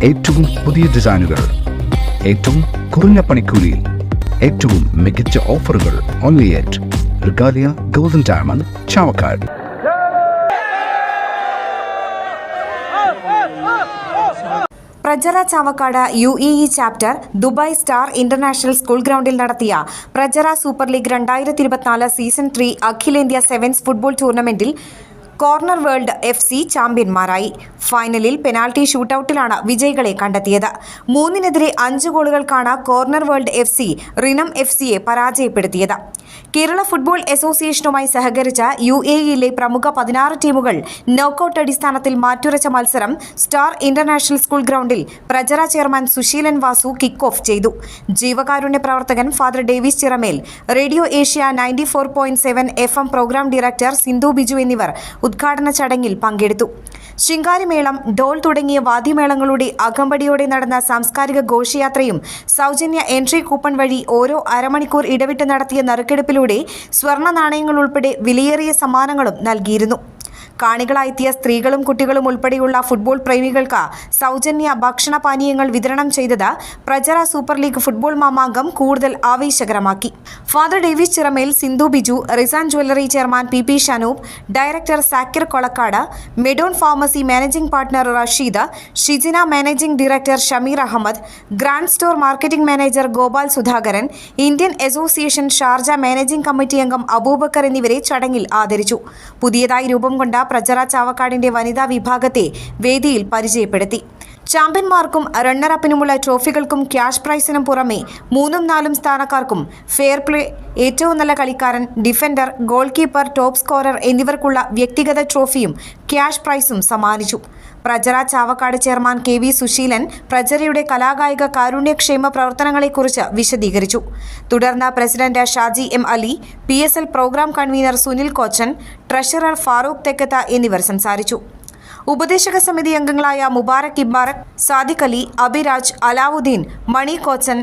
ഏറ്റവും പുതിയ ഡിസൈനുകൾ ഏറ്റവും കുറഞ്ഞ പണിക്കൂലിയിൽ ഏറ്റവും മികച്ച ഓഫറുകൾ only at Regalia golden diamond Chavakkad Prajara Chavakkad U A E chapter Dubai star international school ഗ്രൗണ്ടിൽ നടത്തിയ പ്രജറ സൂപ്പർ ലീഗ് രണ്ടായിരത്തി ഇരുപത്തിനാല് സീസൺ ത്രീ അഖിലേന്ത്യാ സെവൻസ് ഫുട്ബോൾ ടൂർണമെന്റിൽ കോർണർ വേൾഡ് എഫ് സി ചാമ്പ്യന്മാരായി. ഫൈനലിൽ പെനാൽറ്റി ഷൂട്ടൌട്ടിലാണ് വിജയികളെ കണ്ടെത്തിയത്. മൂന്നിനെതിരെ അഞ്ച് ഗോളുകൾക്കാണ് കോർണർ വേൾഡ് എഫ് സി റിനം എഫ് സിയെ പരാജയപ്പെടുത്തിയത്. കേരള ഫുട്ബോൾ അസോസിയേഷനുമായി സഹകരിച്ച യു എ ഇയിലെ പ്രമുഖ പതിനാറ് ടീമുകൾ നോക്കൌട്ട് അടിസ്ഥാനത്തിൽ മാറ്റുരച്ച മത്സരം സ്റ്റാർ ഇന്റർനാഷണൽ സ്കൂൾ ഗ്രൗണ്ടിൽ Prajara chairman Susheelan Vasu kick off ചെയ്തു. ജീവകാരുണ്യ പ്രവർത്തകൻ father Davis Chiramel radio Asia ninety four point seven F M programme director Sindhu Biju എന്നിവർ ഉദ്ഘാടന ചടങ്ങിൽ പങ്കെടുത്തു. ശിങ്കാരിമേളം ഡോൾ തുടങ്ങിയ വാദ്യമേളങ്ങളുടെ അകമ്പടിയോടെ നടന്ന സാംസ്കാരിക ഘോഷയാത്രയും സൗജന്യ എൻട്രി കൂപ്പൺ വഴി ഓരോ അരമണിക്കൂർ ഇടവിട്ട് നടത്തിയ നറുക്കെടുപ്പിലൂടെ സ്വർണ നാണയങ്ങൾ ഉൾപ്പെടെ വിലയേറിയ സമ്മാനങ്ങളും നൽകിയിരുന്നു. കാണികളായെത്തിയ സ്ത്രീകളും കുട്ടികളും ഉൾപ്പെടെയുള്ള ഫുട്ബോൾ പ്രേമികൾക്ക് സൗജന്യ ഭക്ഷണ പാനീയങ്ങൾ വിതരണം ചെയ്തത് പ്രജറ സൂപ്പർ ലീഗ് ഫുട്ബോൾ മാമാങ്കം കൂടുതൽ ആവേശകരമാക്കി. Father Davis Chiramel Sindhu Biju Rizan jewellery chairman P P Shanoop director Zakir Kolakkad Medon pharmacy managing partner Rasheed Shijina managing director Shameer Ahmed grand store marketing manager Gopal Sudhakaran Indian association Sharjah managing committee അംഗം അബൂബക്കർ എന്നിവരെ ചടങ്ങിൽ ആദരിച്ചു. പുതിയതായി രൂപം കൊണ്ട പ്രജറ ചാവക്കാടിന്റെ വനിതാ വിഭാഗത്തെ വേദിയിൽ പരിചയപ്പെടുത്തി ചാമ്പ്യന്മാർക്കും റണ്ണറപ്പിനുമുള്ള ട്രോഫികൾക്കും ക്യാഷ് പ്രൈസിനും പുറമെ മൂന്നും നാലും സ്ഥാനക്കാർക്കും ഫെയർ പ്ലേ ഏറ്റവും നല്ല കളിക്കാരൻ defender goalkeeper top scorer എന്നിവർക്കുള്ള വ്യക്തിഗത ട്രോഫിയും ക്യാഷ് പ്രൈസും സമ്മാനിച്ചു. Prajara Chavakkad chairman K V Susheelan പ്രജരയുടെ കലാകായിക കാരുണ്യക്ഷേമ പ്രവർത്തനങ്ങളെക്കുറിച്ച് വിശദീകരിച്ചു. തുടർന്ന് president Shaji M Ali P programme convener Sunil Kochan treasurer Farooq Thekkath എന്നിവർ സംസാരിച്ചു. ഉപദേശക സമിതി അംഗങ്ങളായ മുബാറക് ഇബ്ബാറക് സാദിഖ് അലി അബിരാജ് അലാവുദ്ദീൻ മണി കോച്ചൻ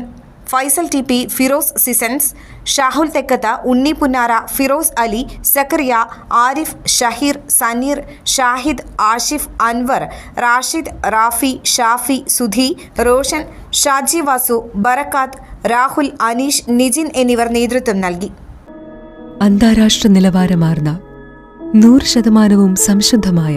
ഫൈസൽ ടി പി ഫിറോസ് സിസൻസ് ഷാഹുൽ തെക്കത്ത് ഉണ്ണി പുന്നാര ഫിറോസ് അലി സക്കറിയ ആരിഫ് ഷഹീർ സനീർ ഷാഹിദ് ആഷിഫ് അൻവർ റാഷിദ് റാഫി ഷാഫി സുധി റോഷൻ ഷാജി വാസു ബറക്കാത്ത് രാഹുൽ അനീഷ് നിജിൻ എന്നിവർ നേതൃത്വം നൽകി. അന്താരാഷ്ട്ര നിലവാരമാർന്ന നൂറ് ശതമാനവും സംശുദ്ധമായ